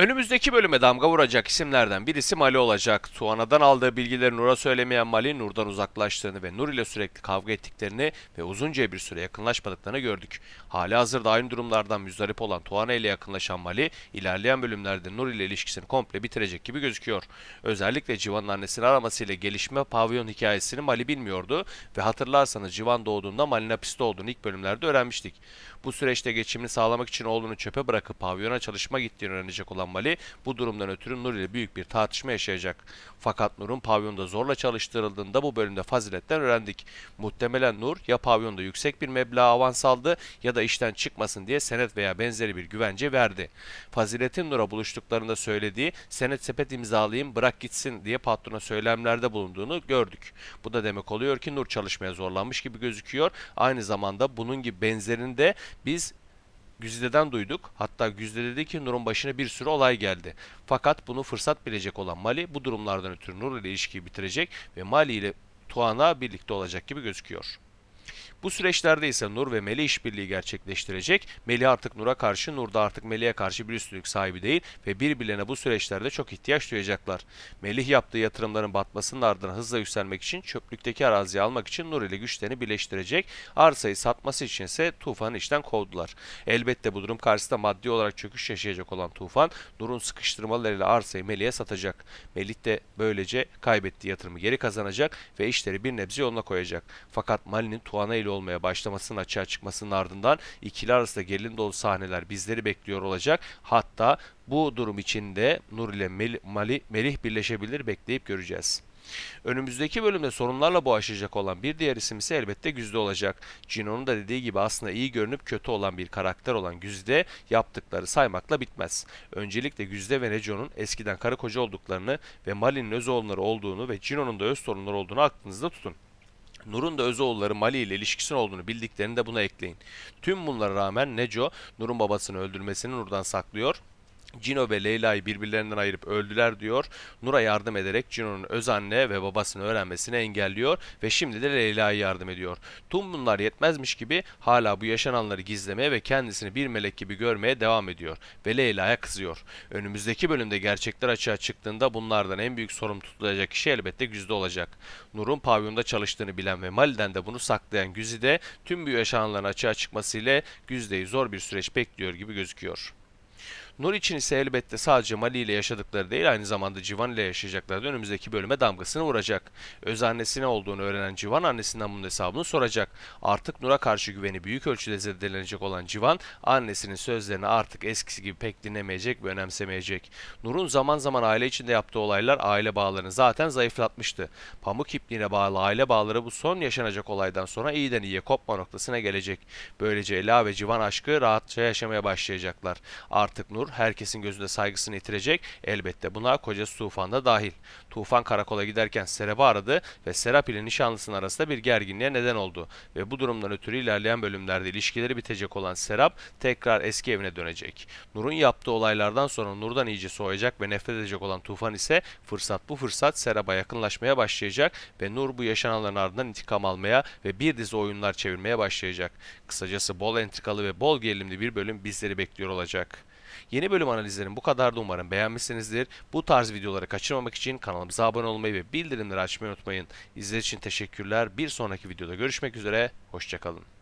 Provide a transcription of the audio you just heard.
Önümüzdeki bölüme damga vuracak isimlerden birisi Mali olacak. Tuana'dan aldığı bilgileri Nur'a söylemeyen Mali, Nur'dan uzaklaştığını ve Nur ile sürekli kavga ettiklerini ve uzunca bir süre yakınlaşmadıklarını gördük. Hali hazırda aynı durumlardan müzdarip olan Tuana ile yakınlaşan Mali, ilerleyen bölümlerde Nur ile ilişkisini komple bitirecek gibi gözüküyor. Özellikle Civan'ın annesini aramasıyla gelişme pavyon hikayesini Mali bilmiyordu ve hatırlarsanız Civan doğduğunda Mali'nin hapiste olduğunu ilk bölümlerde öğrenmiştik. Bu süreçte geçimini sağlamak için oğlunu çöpe bırakıp pavyona çalışma gittiğini öğrenecek olan Mali bu durumdan ötürü Nur ile büyük bir tartışma yaşayacak. Fakat Nur'un pavyonda zorla çalıştırıldığında bu bölümde faziletten öğrendik. Muhtemelen Nur ya pavyonda yüksek bir meblağ avans aldı ya da işten çıkmasın diye senet veya benzeri bir güvence verdi. Fazilet'in Nur'a buluştuklarında söylediği senet sepet imzalayayım bırak gitsin diye patrona söylemlerde bulunduğunu gördük. Bu da demek oluyor ki Nur çalışmaya zorlanmış gibi gözüküyor. Aynı zamanda bunun gibi benzerini de biz Güzide'den duyduk. Hatta Güzide dedi ki Nur'un başına bir sürü olay geldi. Fakat bunu fırsat bilecek olan Mali bu durumlardan ötürü Nur ile ilişkiyi bitirecek ve Mali ile Tuana birlikte olacak gibi gözüküyor. Bu süreçlerde ise Nur ve Melih işbirliği gerçekleştirecek. Melih artık Nur'a karşı, Nur da artık Melih'e karşı bir üstünlük sahibi değil ve birbirlerine bu süreçlerde çok ihtiyaç duyacaklar. Melih yaptığı yatırımların batmasının ardından hızla yükselmek için çöplükteki araziyi almak için Nur ile güçlerini birleştirecek. Arsayı satması için ise Tufan'ı işten kovdular. Elbette bu durum karşısında maddi olarak çöküş yaşayacak olan Tufan, Nur'un sıkıştırmalarıyla arsayı Melih'e satacak. Melih de böylece kaybettiği yatırımı geri kazanacak ve işleri bir nebze yoluna koyacak. Fakat Mali'nin Tuana ile olmaya başlamasının açığa çıkmasının ardından ikili arasında gerilim dolu sahneler bizleri bekliyor olacak. Hatta bu durum içinde Nur ile Mel- Mali, Melih birleşebilir bekleyip göreceğiz. Önümüzdeki bölümde sorunlarla boğuşacak olan bir diğer isim ise elbette Güzde olacak. Cino'nun da dediği gibi aslında iyi görünüp kötü olan bir karakter olan Güzde yaptıkları saymakla bitmez. Öncelikle Güzde ve Neco'nun eskiden karı koca olduklarını ve Mali'nin öz oğulları olduğunu ve Cino'nun da öz torunları olduğunu aklınızda tutun. Nur'un da Özoğulları Mali ile ilişkisinin olduğunu bildiklerini de buna ekleyin. Tüm bunlara rağmen Neco, Nur'un babasını öldürmesini Nur'dan saklıyor. Cino ve Leyla'yı birbirlerinden ayırıp öldüler diyor. Nur'a yardım ederek Cino'nun öz anne ve babasını öğrenmesini engelliyor ve şimdi de Leyla'ya yardım ediyor. Tüm bunlar yetmezmiş gibi hala bu yaşananları gizlemeye ve kendisini bir melek gibi görmeye devam ediyor ve Leyla'ya kızıyor. Önümüzdeki bölümde gerçekler açığa çıktığında bunlardan en büyük sorumlu tutulacak kişi elbette Güzide olacak. Nur'un pavyonda çalıştığını bilen ve Mali'den de bunu saklayan Güzide tüm bu yaşananların açığa çıkmasıyla Güzide'yi zor bir süreç bekliyor gibi gözüküyor. Nur için ise elbette sadece Mali ile yaşadıkları değil aynı zamanda Civan ile yaşayacakları önümüzdeki bölüme damgasını vuracak. Öz annesi ne olduğunu öğrenen Civan annesinden bunun hesabını soracak. Artık Nur'a karşı güveni büyük ölçüde zedelenecek olan Civan annesinin sözlerini artık eskisi gibi pek dinlemeyecek ve önemsemeyecek. Nur'un zaman zaman aile içinde yaptığı olaylar aile bağlarını zaten zayıflatmıştı. Pamuk ipliğine bağlı aile bağları bu son yaşanacak olaydan sonra iyiden iyiye kopma noktasına gelecek. Böylece Ela ve Civan aşkı rahatça yaşamaya başlayacaklar. Artık Nur herkesin gözünde saygısını yitirecek. Elbette buna kocası Tufan da dahil. Tufan karakola giderken Serap'ı aradı ve Serap ile nişanlısının arasında bir gerginliğe neden oldu. Ve bu durumdan ötürü ilerleyen bölümlerde ilişkileri bitecek olan Serap tekrar eski evine dönecek. Nur'un yaptığı olaylardan sonra Nur'dan iyice soğuyacak ve nefret edecek olan Tufan ise fırsat bu fırsat Serap'a yakınlaşmaya başlayacak ve Nur bu yaşananların ardından intikam almaya ve bir dizi oyunlar çevirmeye başlayacak. Kısacası bol entrikalı ve bol gerilimli bir bölüm bizleri bekliyor olacak. Yeni bölüm analizlerim bu kadardı umarım beğenmişsinizdir. Bu tarz videoları kaçırmamak için kanalımıza abone olmayı ve bildirimleri açmayı unutmayın. İzlediğiniz için teşekkürler. Bir sonraki videoda görüşmek üzere. Hoşçakalın.